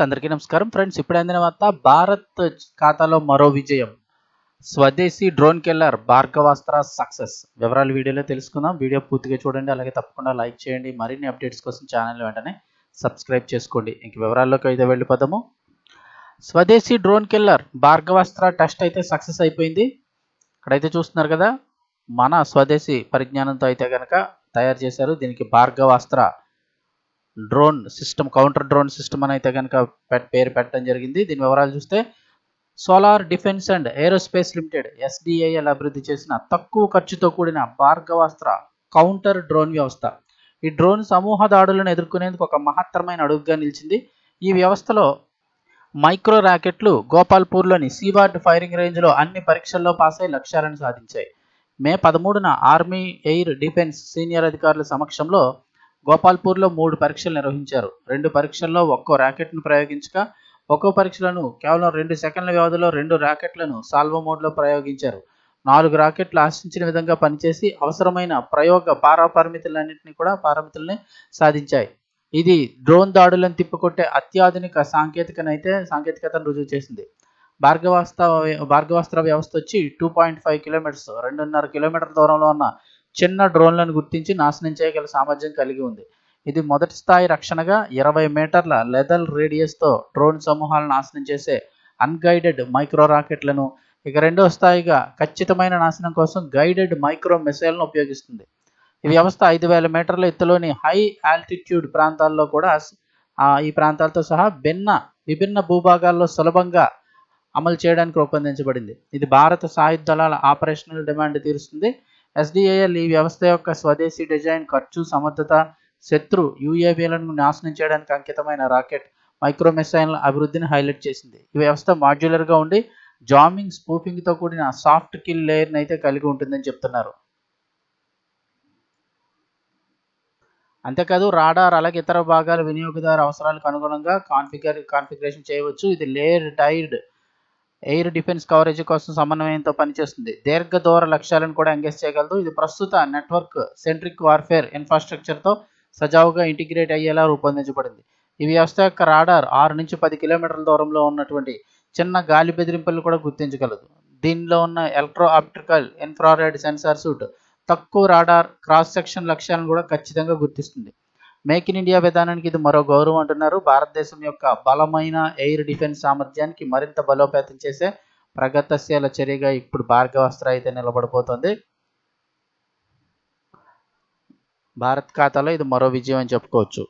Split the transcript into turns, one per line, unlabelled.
Friends అందరికీ నమస్కారం. Friends ఇప్పుడు అందిన వార్త భారత్ ఖాతాలో మరో విజయం. స్వదేశీ డ్రోన్ కిల్లర్ భార్గవాస్త్ర సక్సెస్. వివరాలు వీడియోలో తెలుసుకుందాం. వీడియో పూర్తిగా చూడండి. అలాగే తప్పకుండా లైక్ చేయండి. మరిన్ని అప్డేట్స్ కోసం ఛానల్ వెంటనే సబ్స్క్రైబ్ చేసుకోండి. ఇంక వివరాల్లోకి అయితే వెళ్ళిపోదాము. స్వదేశీ డ్రోన్ కిల్లర్ భార్గవాస్త్ర టెస్ట్ అయితే సక్సెస్ అయిపోయింది. ఇక్కడైతే చూస్తున్నారు కదా మన స్వదేశీ పరిజ్ఞానంతో అయితే కనుక తయారు చేశారు. దీనికి Bhargavastra drone system counter drone system అని అయితే కనుక పేరు పెట్టడం జరిగింది. దీని వివరాలు చూస్తే solar defence and aerospace limited SDIL అభివృద్ధి చేసిన తక్కువ ఖర్చుతో కూడిన భార్గవాస్త్ర కౌంటర్ డ్రోన్ వ్యవస్థ. ఈ డ్రోన్ సమూహ దాడులను ఎదుర్కొనేందుకు ఒక మహత్తరమైన అడుగుగా నిలిచింది. ఈ వ్యవస్థలో మైక్రో రాకెట్లు గోపాల్పూర్లోని సీవార్డ్ ఫైరింగ్ రేంజ్లో అన్ని పరీక్షల్లో పాస్ అయి లక్ష్యాలను సాధించాయి. మే పదమూడున ఆర్మీ ఎయిర్ డిఫెన్స్ సీనియర్ అధికారుల సమక్షంలో గోపాల్పూర్లో మూడు పరీక్షలు నిర్వహించారు. రెండు పరీక్షల్లో ఒక్కో ర్యాకెట్ను ప్రయోగించగా ఒక్కో పరీక్షలను కేవలం రెండు సెకండ్ల వ్యవధిలో రెండు ర్యాకెట్లను సాల్వో మోడ్లో ప్రయోగించారు. నాలుగు రాకెట్లు ఆశించిన విధంగా పనిచేసి అవసరమైన ప్రయోగ పారాపరిమితులన్నింటినీ కూడా పారామితుల్ని సాధించాయి. ఇది డ్రోన్ దాడులను తిప్పుకొట్టే అత్యాధునిక సాంకేతికనైతే సాంకేతికతను రుజువు చేసింది. భార్గవాస్త భార్గవాస్త్ర వ్యవస్థ వచ్చి టూ పాయింట్ ఫైవ్ కిలోమీటర్స్ రెండున్నర కిలోమీటర్ దూరంలో ఉన్న చిన్న డ్రోన్లను గుర్తించి నాశనం చేయగల సామర్థ్యం కలిగి ఉంది. ఇది మొదటి స్థాయి రక్షణగా ఇరవై మీటర్ల లెదల్ రేడియస్తో డ్రోన్ సమూహాలను నాశనం చేసే అన్గైడెడ్ మైక్రో రాకెట్లను. ఇక రెండో స్థాయిగా ఖచ్చితమైన నాశనం కోసం గైడెడ్ మైక్రో మిసైల్ను ఉపయోగిస్తుంది. ఈ వ్యవస్థ ఐదు వేల మీటర్ల ఎత్తులోని హై ఆల్టిట్యూడ్ ప్రాంతాల్లో కూడా ఈ ప్రాంతాలతో సహా భిన్న విభిన్న భూభాగాల్లో సులభంగా అమలు చేయడానికి రూపొందించబడింది. ఇది భారత సాయుధ దళాల ఆపరేషనల్ డిమాండ్ తీరుస్తుంది. ఎస్డిఏఎల్ ఈ వ్యవస్థ యొక్క స్వదేశీ డిజైన్ ఖర్చు సమర్థత శత్రు యూఏవీలను నాశనం చేయడానికి అంకితమైన రాకెట్ మైక్రో మిసైల్ అభివృద్ధిని హైలైట్ చేసింది. ఈ వ్యవస్థ మాడ్యులర్గా ఉండి జామింగ్ స్పూఫింగ్తో కూడిన సాఫ్ట్ కిల్ లేయర్ని అయితే కలిగి ఉంటుందని చెప్తున్నారు. అంతేకాదు రాడార్ అలాగే ఇతర భాగాల వినియోగదారు అవసరాలకు అనుగుణంగా కాన్ఫిగర్ కాన్ఫిగరేషన్ చేయవచ్చు. ఇది layer tiered air defence coverage కోసం సమన్వయంతో పనిచేస్తుంది. దీర్ఘ దూర లక్ష్యాలను కూడా ఎంగేజ్ చేయగలదు. ఇది ప్రస్తుత నెట్వర్క్ సెంట్రిక్ వార్ఫేర్ ఇన్ఫ్రాస్ట్రక్చర్తో సజావుగా ఇంటిగ్రేట్ అయ్యేలా రూపొందించబడింది. ఈ వ్యవస్థ యొక్క రాడార్ ఆరు నుంచి పది కిలోమీటర్ల దూరంలో ఉన్నటువంటి చిన్న గాలి బెదిరింపులను కూడా గుర్తించగలదు. దీనిలో ఉన్న electro optical infrared sensor suite తక్కువ రాడార్ క్రాస్ సెక్షన్ లక్ష్యాలను కూడా ఖచ్చితంగా గుర్తిస్తుంది. మేక్ ఇన్ ఇండియా విధానానికి ఇది మరో గౌరవం అంటున్నారు. భారతదేశం యొక్క బలమైన ఎయిర్ డిఫెన్స్ సామర్థ్యానికి మరింత బలోపేతం చేసే ప్రగతిశీల చర్యగా ఇప్పుడు భార్గవాస్త్ర అయితే నిలబడిపోతుంది. భారత్ ఖాతాలో ఇది మరో విజయం అని చెప్పుకోవచ్చు.